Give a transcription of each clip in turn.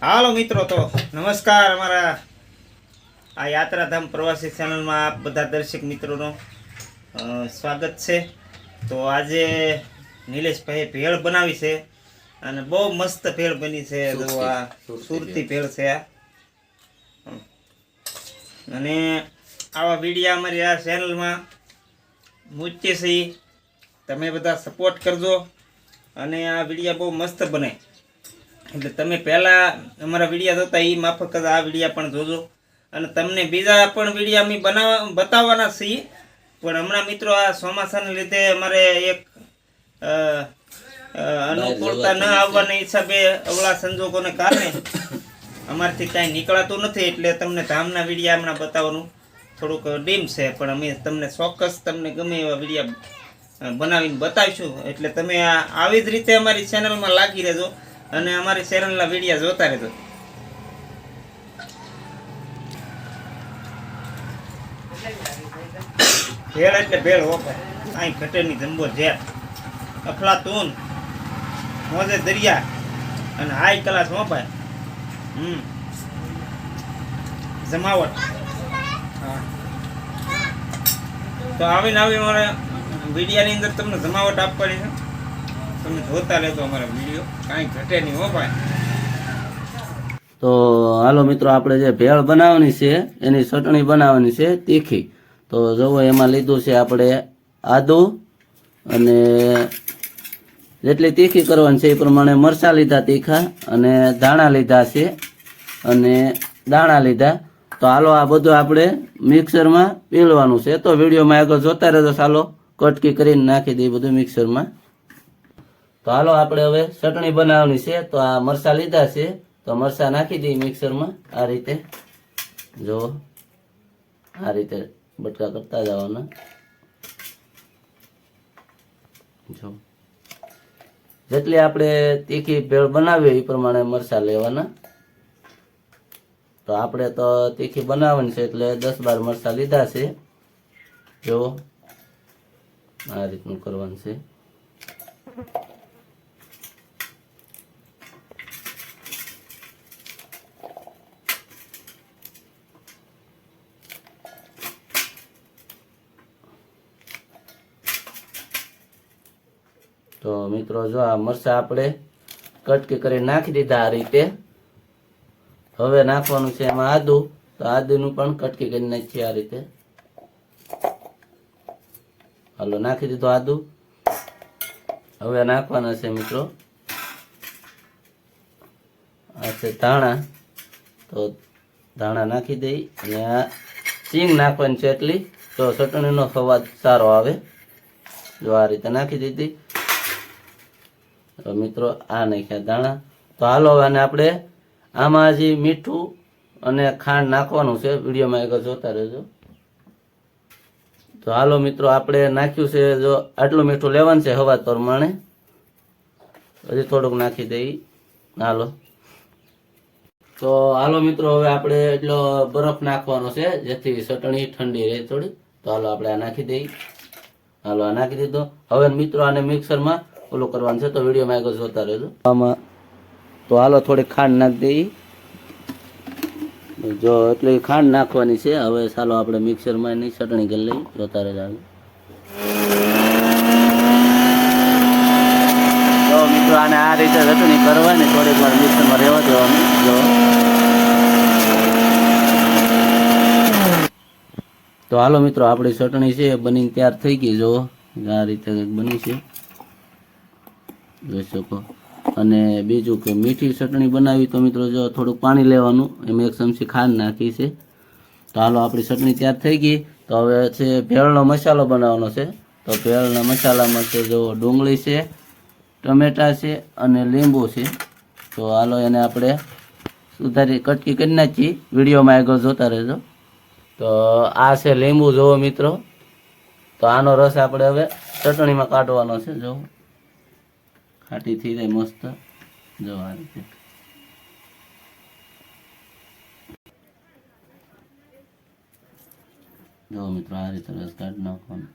હાલો મિત્રો તો નમસ્કાર અમારા આ યાત્રાધામ પ્રવાસી ચેનલમાં આપ બધા દર્શક મિત્રોનો સ્વાગત છે. તો આજે નિલેશભાઈ ભેળ બનાવી છે અને બહુ મસ્ત ભેળ બની છે. જો આ સુરતી ભેળ. છે આ. અને આવા વિડીયા અમારી આ ચેનલમાં મૂકીએ છીએ. તમે બધા સપોર્ટ કરજો અને આ વિડીયા બહુ મસ્ત બને. એટલે તમે પહેલાં અમારા વિડીયા જોતા એ માફક જ આ વિડીયા પણ જોજો. અને તમને બીજા પણ વિડીયા અમે બનાવવા બતાવવાના છીએ. પણ હમણાં મિત્રો આ ચોમાસાને લીધે અમારે એક અનુકૂળતા ન આવવાના હિસાબે અવળા સંજોગોને કારણે અમારથી કાંઈ નીકળાતું નથી. એટલે તમને ધામના વિડીયા હમણાં બતાવવાનું થોડુંક ડીમ છે, પણ અમે તમને ચોક્કસ તમને ગમે એવા વિડીયા બનાવીને બતાવીશું. એટલે તમે આવી જ રીતે અમારી ચેનલમાં લાગી રહેજો. અને અમારી ચેનલના વિડીયા જોતા રહેજો. ભેળ એટલે ભેળ હોપાય અહીં ખટેરની જંબો ઝેર. અફલાતુન, મોજે દરિયા અને હાઈ ક્લાસ હોપાય હમ. જમાવટ. તો આવીને આવી મારે વિડીયાની અંદર તમને જમાવટ આપવાની છે. તમે જોતા રહેજો અમારા વીડિયો. કાંઈ ઘટે નહીં હો ભાઈ. તો હાલો મિત્રો, આપણે જે ભેળ બનાવવાની છે, એની ચટણી બનાવવાની છે, તીખી. તો જુઓ, એમાં લીધું છે આપણે આદું અને જેટલી તીખી કરવાની છે એ પ્રમાણે મરચાં લીધા તીખા અને ધાણા લીધા છે અને દાણા લીધા. તો હાલો, આ બધું આપણે મિક્સરમાં પીળવાનું છે. તો વિડીયોમાં આગળ જોતા રહેજો, ચાલો, કટકી કરીને નાખી દઈએ બધું મિક્સરમાં. તો હાલો આપણે હવે ચટણી બનાવવાની છે. તો આ મરચાં લીધા છે. તો મરચાં નાખી દઈએ મિક્સરમાં. આ રીતે. જો આ રીતે બટકા કરતા જવાના. જો જેટલી આપણે તીખી ભેળ બનાવીએ એ પ્રમાણે મરચાં લેવાના. તો આપણે તો તીખી બનાવવાની છે એટલે દસ બાર મરચા લીધા છે. જો આ રીતનું કરવાનું છે. તો મિત્રો, જો આ મરચાં આપણે કટકી કરી નાખી દીધા આ રીતે, હવે નાખવાનું છે એમાં આદુ, તો આદુનું પણ કટકી કરી નાખીએ આ રીતે. હાલો, નાખી દીધું આદુ. હવે નાખવાના છે મિત્રો. આ છે ધાણા. તો ધાણા નાખી દઈ અને આ સિંગ નાખવાની છે એટલી. તો ચટણીનો સ્વાદ સારો આવે. જો આ રીતે નાખી દીધી. તો મિત્રો, આ નાખ્યા દાણા. તો હાલો અને આપણે આમાં હજી મીઠું અને ખાંડ નાખવાનું છે. વિડીયોમાં આગળ જોતા રહેજો. તો હાલો મિત્રો, આપણે નાખ્યું છે જો આટલું મીઠું લેવાનું છે હવા પ્રમાણે. હજી થોડુંક નાખી દઈ. હાલો. તો હાલો મિત્રો, હવે આપણે એટલો બરફ નાખવાનો છે, જેથી ચટણી ઠંડી રહે થોડી. તો હાલો આપણે આ નાખી દઈ. હાલો, આ નાખી દીધો. હવે મિત્રો, આને મિક્સરમાં ઓલું કરવાનું છે તો વિડીયોમાં આગળ જોતા રહેજો. આમાં તો હાલો થોડી ખાંડ નાખી દઈ જો એટલી ખાંડ નાખવાની છે. હવે ચાલો આપણે મિક્સરમાં એની ચટણી કરી લઈ જોતા રહેજો જો મિત્રો, આને આ રીતે ચટણી કરવાની થોડીક વાર મિક્સરમાં રહેવા દેવાની. જો. તો હાલો મિત્રો, આપણી ચટણી છે બનીને તૈયાર થઈ ગઈ. જો આ રીતે બની છે. જોઈ શકો. અને બીજું કે મીઠી ચટણી બનાવી તો મિત્રો જો થોડુંક પાણી લેવાનું, એમાં એક ચમચી ખાંડ નાખી છે. તો હાલો આપણી ચટણી તૈયાર થઈ ગઈ. તો હવે છે ભેળનો મસાલો બનાવવાનો છે. તો ભેળના મસાલામાં છે જો ડુંગળી છે, ટમેટા છે અને લીંબુ છે. તો હાલો એને આપણે સુધારી કટકી કરી નાખીએ વિડીયોમાં આગળ જોતા રહેજો. તો આ છે લીંબુ, જુઓ મિત્રો. તો આનો રસ આપણે હવે ચટણીમાં કાઢવાનો છે જો ખાટી થઈ જાય મસ્ત. જો આ રીતે. જો મિત્રો, આ રીતે રસ કાઢી નાખવાનો.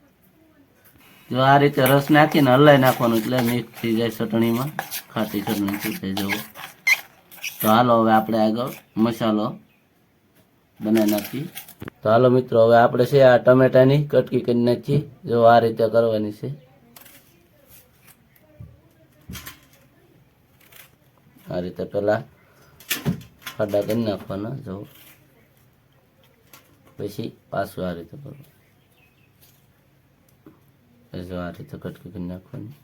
જો આ રીતે રસ નાખીને હલાઈ નાખવાનું એટલે મિક્સ થઈ જાય ચટણીમાં. ખાટી ચટણી થઈ જાય જુઓ. તો હાલો હવે આપણે આગળ મસાલો બનાવી નાખીએ. તો હાલો મિત્રો, હવે આપણે છે આ ટમેટાની કટકી કરી નાખીએ. જો આ રીતે કરવાની છે. આ રીતે પેલા ખાડા કરી નાખવાના, જો. પછી પાછું આ રીતે કરવું જો આ રીતે કટકી કરી નાખવાની.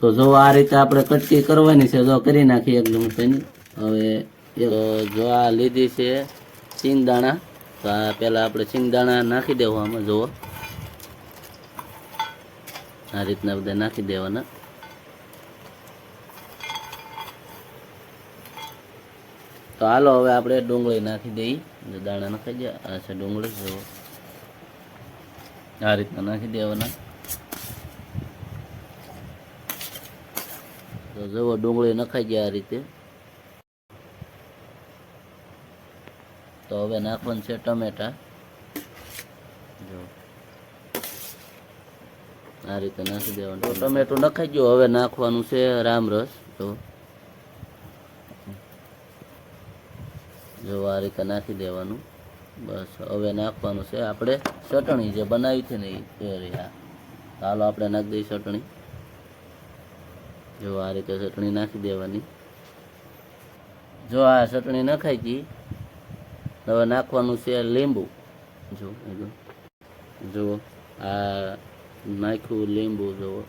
તો જો આ રીતે આપણે કટકી કરવાની છે, જો કરી નાખીએ એકદમ તેની. હવે જો આ લીધી છે સિંગદાણા તો આ પહેલાં આપણે સિંગદાણા નાખી દેવા આમાં, જુઓ. આ રીતના બધા નાખી દેવાના. તો હાલો, હવે આપણે ડુંગળી નાખી દઈએ. દાણા નાખી દે આ છે ડુંગળી, જુઓ. આ રીતના નાખી દેવાના. તો જુઓ, ડુંગળી નખાઈ ગયા આ રીતે. તો હવે નાખવાનું છે ટમેટા. જો. આ રીતે નાખી દેવાનું તો ટમેટું. નખાઈ ગયું. હવે નાખવાનું છે રામરસ તો જો. આ રીતે નાખી દેવાનું. બસ હવે નાખવાનું છે આપણે ચટણી જે બનાવી છે ને એ ચાલો આપણે નાખી દઈએ ચટણી. જો આ રીતે ચટણી નાખી દેવાની. જો આ ચટણી નખાઈ ગઈ હવે નાખવાનું છે લીંબુ. જો. જુઓ. આ નાખ્યું લીંબુ, જુઓ.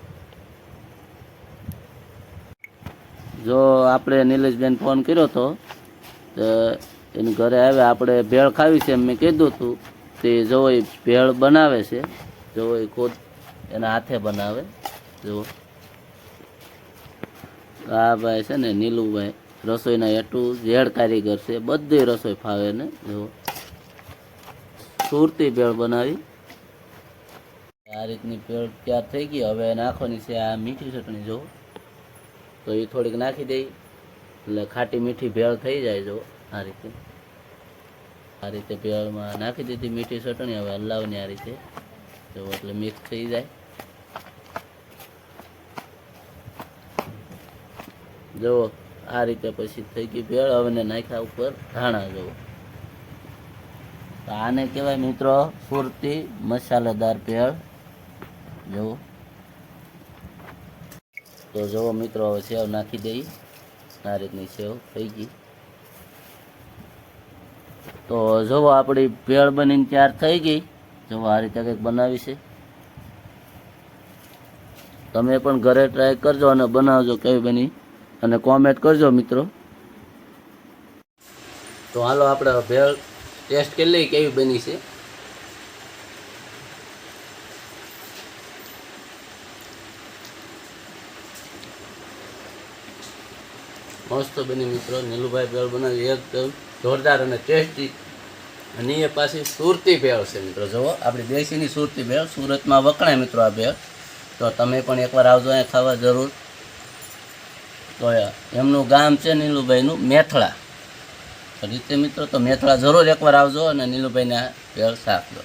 જો આપણે નિલેશબેન ફોન કર્યો હતો તો એની ઘરે આવ્યા આપણે ભેળ ખાવી છે એમ મેં કીધું હતું તે જોવો એ ભેળ બનાવે છે જોવો એ ખુદ એના હાથે બનાવે, જુઓ. આ ભાઈ છે ને, નીલુભાઈ. રસોઈના એટલું ઝેડ કારીગર છે, બધી રસોઈ ફાવે ને જુઓ સુરતી ભેળ બનાવી. આ રીતની ભેળ તૈયાર થઈ ગઈ. હવે નાખવાની છે આ મીઠી ચટણી જુઓ તો એ થોડીક નાખી દઈ. એટલે ખાટી મીઠી ભેળ થઈ જાય જુઓ આ રીતે. આ રીતે ભેળમાં નાખી દીધી મીઠી ચટણી. હવે હલાવની આ રીતે. જુઓ એટલે મિક્સ થઈ જાય. જુઓ આ રીતે પછી થઈ ગઈ ભેળ. હવે નાખ્યા ઉપર ધાણા જવો. તો આને કહેવાય મિત્રો પૂરતી મસાલેદાર ભેળ. જુઓ. તો જુઓ મિત્રો, હવે સેવ નાખી દઈ. આ રીતની સેવ થઈ ગઈ. તો જુઓ આપણી ભેળ બનીને તૈયાર થઈ ગઈ. જુઓ આ રીતે કંઈક બનાવી છે. તમે પણ ઘરે ટ્રાય કરજો અને બનાવજો કેવી બની અને કોમેન્ટ કરજો, મિત્રો. તો હાલો આપણે ભેળ ટેસ્ટ કરી લઈએ કેવી બની છે. મસ્ત બની મિત્રો, નીલુભાઈ ભેળ બનાવી, એકદમ જોરદાર અને ટેસ્ટી. અને એ પાછી સુરતી ભેળ છે મિત્રો, જુઓ, આપણી દેશીની સુરતી ભેળ, સુરતમાં વખણાય મિત્રો આ ભેળ. તો તમે પણ એકવાર આવજો અહીંયા ખાવા, જરૂર. તો એમનું ગામ છે નીલુભાઈનું મેથળા. રીતે મિત્રો, તો મેથળા જરૂર એકવાર આવજો અને નીલુભાઈને આ સાથ દો.